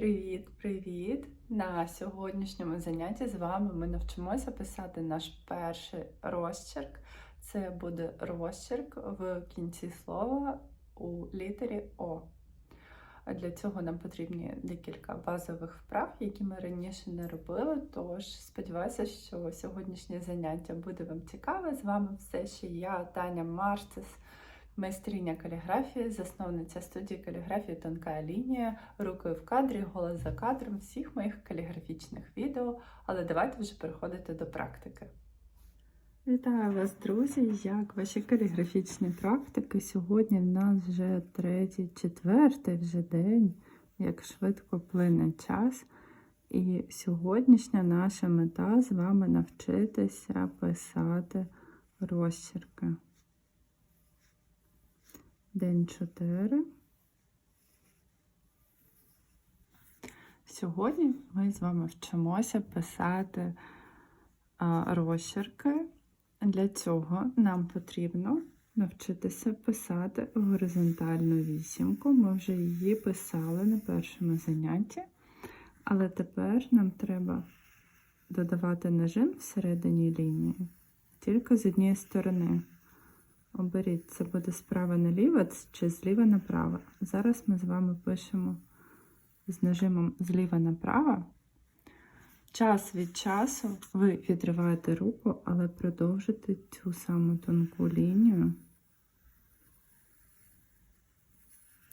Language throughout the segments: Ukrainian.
Привіт-привіт! На сьогоднішньому занятті з вами ми навчимося писати наш перший розчерк. Це буде розчерк в кінці слова у літері О. Для цього нам потрібні декілька базових вправ, які ми раніше не робили. Тож сподіваюся, що сьогоднішнє заняття буде вам цікаве. З вами все ще я, Таня Марцес майстриня каліграфії, засновниця студії каліграфії Тонка лінія, рукою в кадрі, голос за кадром всіх моїх каліграфічних відео. Але давайте вже переходити до практики. Вітаю вас, друзі! Як ваші каліграфічні практики? Сьогодні в нас вже третій, четвертий вже день, як швидко плине час. І сьогоднішня наша мета з вами навчитися писати розчерки. День 4. Сьогодні ми з вами вчимося писати а, розчерки. Для цього нам потрібно навчитися писати горизонтальну вісімку. Ми вже її писали на першому занятті, але тепер нам треба додавати нажим всередині лінії тільки з однієї сторони. Оберіть, це буде справа наліво чи зліва направо. Зараз ми з вами пишемо з нажимом зліва направо. Час від часу ви відриваєте руку, але продовжите цю саму тонку лінію.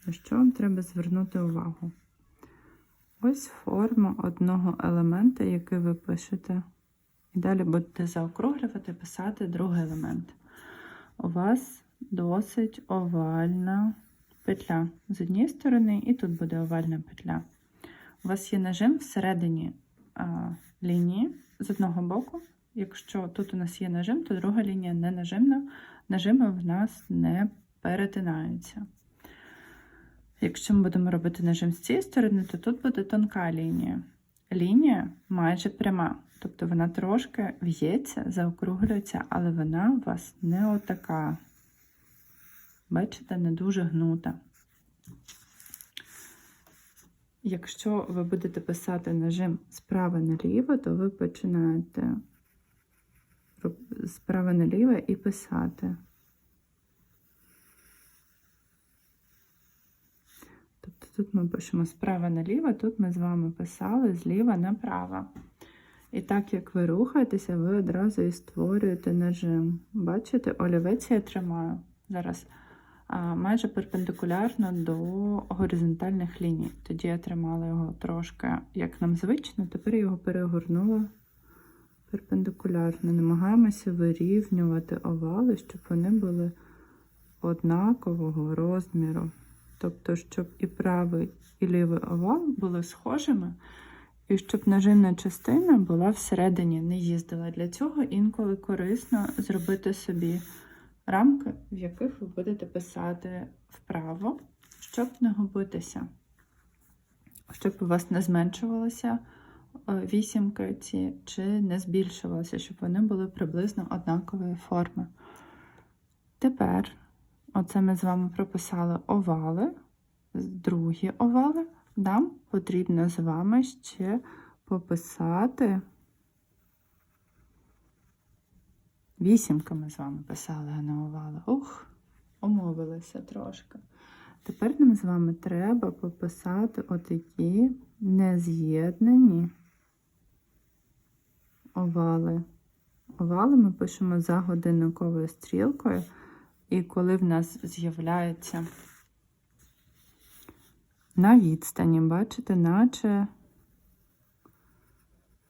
На що вам треба звернути увагу? Ось форма одного елемента, який ви пишете. І далі будете заокруглювати, писати другий елемент у вас досить овальна петля з однієї сторони, і тут буде овальна петля. У вас є нажим всередині а, лінії з одного боку. Якщо тут у нас є нажим, то друга лінія не нажимна, нажими в нас не перетинаються. Якщо ми будемо робити нажим з цієї сторони, то тут буде тонка лінія. Лінія майже пряма. Тобто вона трошки в'ється, заокруглюється, але вона у вас не отака. Бачите, не дуже гнута. Якщо ви будете писати нажим справа наліво, то ви починаєте справа наліво і писати. Тобто тут ми пишемо справа наліво, тут ми з вами писали зліва направо. І так як ви рухаєтеся, ви одразу і створюєте нажим. Бачите, олівець я тримаю зараз а, майже перпендикулярно до горизонтальних ліній. Тоді я тримала його трошки, як нам звично, тепер я його перегорнула перпендикулярно. Намагаємося вирівнювати овали, щоб вони були однакового розміру. Тобто, щоб і правий, і лівий овал були схожими. І щоб нажимна частина була всередині, не їздила. Для цього інколи корисно зробити собі рамки, в яких ви будете писати вправо, щоб не губитися, щоб у вас не зменшувалися е, вісімки ці, чи не збільшувалися, щоб вони були приблизно однакової форми. Тепер, оце ми з вами прописали овали, другі овали нам потрібно з вами ще пописати. Вісімка ми з вами писали, а не овали. Ух, омовилися трошки. Тепер нам з вами треба пописати отакі нез'єднані овали. Овали ми пишемо за годинниковою стрілкою, і коли в нас з'являється на відстані, бачите, наче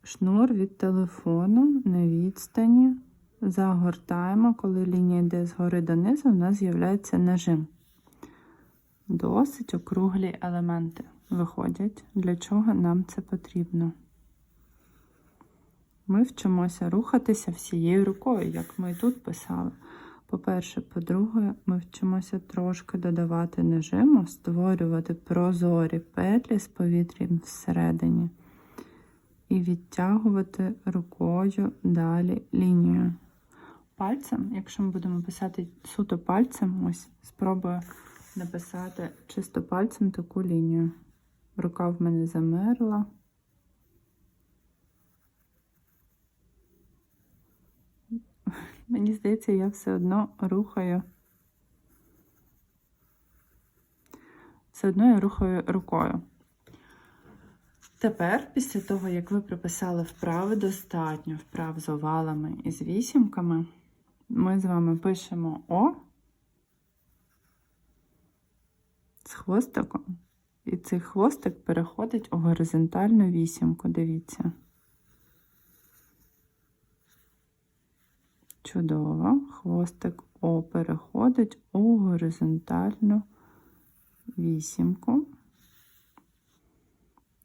шнур від телефону на відстані. Загортаємо, коли лінія йде згори донизу, у нас з'являється нажим. Досить округлі елементи виходять, для чого нам це потрібно. Ми вчимося рухатися всією рукою, як ми і тут писали. По-перше, по-друге, ми вчимося трошки додавати нажиму, створювати прозорі петлі з повітрям всередині і відтягувати рукою далі лінію. Пальцем, якщо ми будемо писати суто пальцем, ось спробую написати чисто пальцем таку лінію. Рука в мене замерла. Мені здається, я все одно рухаю. Все одно я рухаю рукою. Тепер, після того, як ви прописали вправи достатньо, вправ з овалами і з вісімками, ми з вами пишемо О з хвостиком. І цей хвостик переходить у горизонтальну вісімку. Дивіться. Чудово. Хвостик О переходить у горизонтальну вісімку.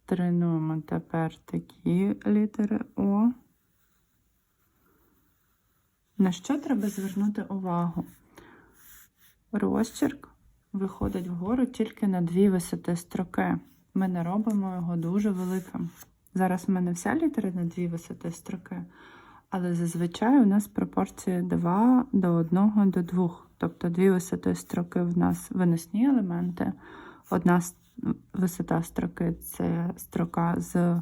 Тренуємо тепер такі літери О. На що треба звернути увагу? Розчерк виходить вгору тільки на дві висоти строки. Ми не робимо його дуже великим. Зараз в мене вся літера на дві висоти строки, але зазвичай у нас пропорція 2 до 1 до 2. Тобто дві висоти строки в нас виносні елементи. Одна висота строки це строка з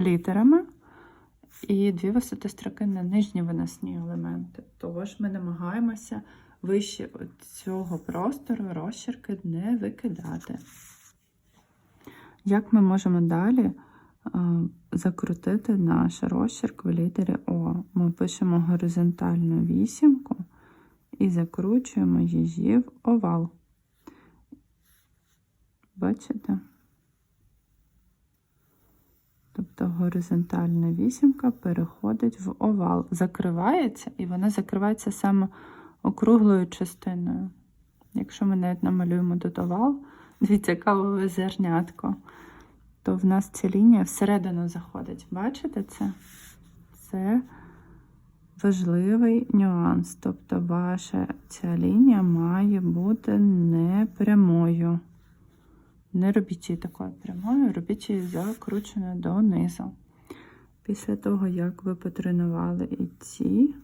літерами, і дві висоти строки на нижні виносні елементи. Тож ми намагаємося вище цього простору розчерки не викидати. Як ми можемо далі закрутити наш розчерк в літері О? Ми пишемо горизонтальну вісімку і закручуємо її в овал. Бачите? Тобто горизонтальна вісімка переходить в овал, закривається, і вона закривається саме округлою частиною. Якщо ми навіть намалюємо тут овал, дивіться, кавове зернятко, то в нас ця лінія всередину заходить. Бачите це? Це важливий нюанс. Тобто, ваша ця лінія має бути не прямою. Не робіть її такою прямою, робіть її закрученою донизу. Після того, як ви потренували і ці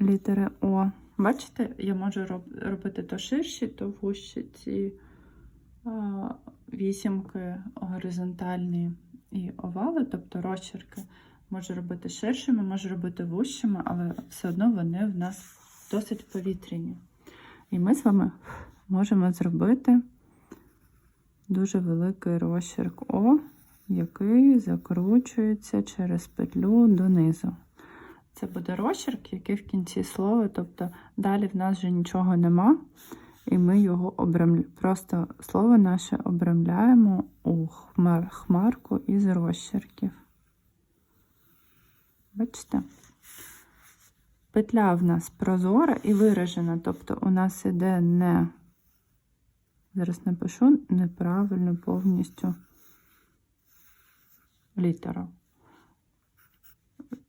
літери О, бачите, я можу робити то ширші, то вущі ці вісімки горизонтальні і овали, тобто розчерки. Можу робити ширшими, можу робити вущими, але все одно вони в нас досить повітряні. І ми з вами можемо зробити дуже великий розчерк О, який закручується через петлю донизу. Це буде розчерк, який в кінці слова, тобто далі в нас вже нічого нема, і ми його обрамляємо. Просто слово наше обрамляємо у хмар, хмарку із розчерків. Бачите? Петля в нас прозора і виражена, тобто у нас іде не, зараз напишу неправильно повністю літеру.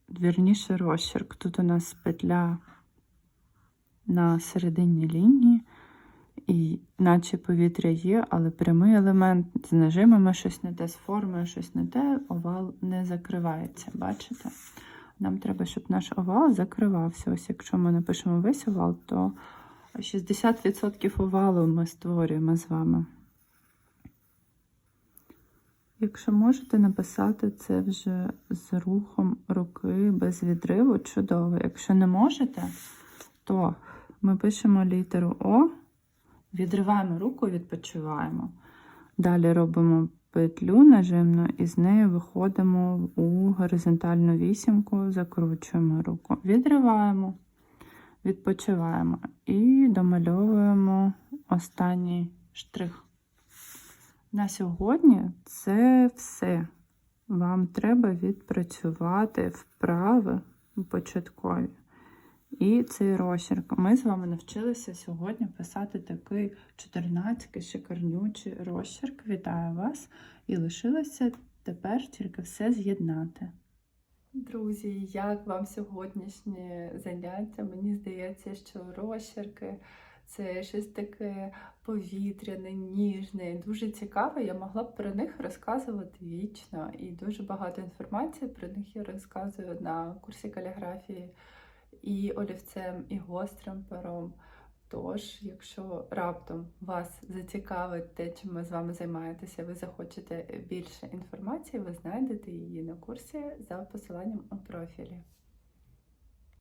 Вірніше розчерк. Тут у нас петля на середині лінії, і наче повітря є, але прямий елемент з нажимами щось не те, з формою щось не те, овал не закривається. Бачите? Нам треба, щоб наш овал закривався. Ось якщо ми напишемо весь овал, то 60% овалу ми створюємо з вами. Якщо можете написати це вже з рухом руки без відриву, чудово. Якщо не можете, то ми пишемо літеру О, відриваємо руку, відпочиваємо. Далі робимо петлю нажимну і з нею виходимо у горизонтальну вісімку, закручуємо руку, відриваємо, відпочиваємо і домальовуємо останній штрих. На сьогодні це все. Вам треба відпрацювати вправи початкові. І цей розчерк. Ми з вами навчилися сьогодні писати такий 14 шикарнючий розчерк. Вітаю вас! І лишилося тепер тільки все з'єднати. Друзі, як вам сьогоднішнє заняття? Мені здається, що розчерки це щось таке повітряне, ніжне, дуже цікаве. Я могла б про них розказувати вічно, і дуже багато інформації про них я розказую на курсі каліграфії і олівцем, і гострим пером. Тож, якщо раптом вас зацікавить те, чим ми з вами займаєтеся, ви захочете більше інформації, ви знайдете її на курсі за посиланням у профілі.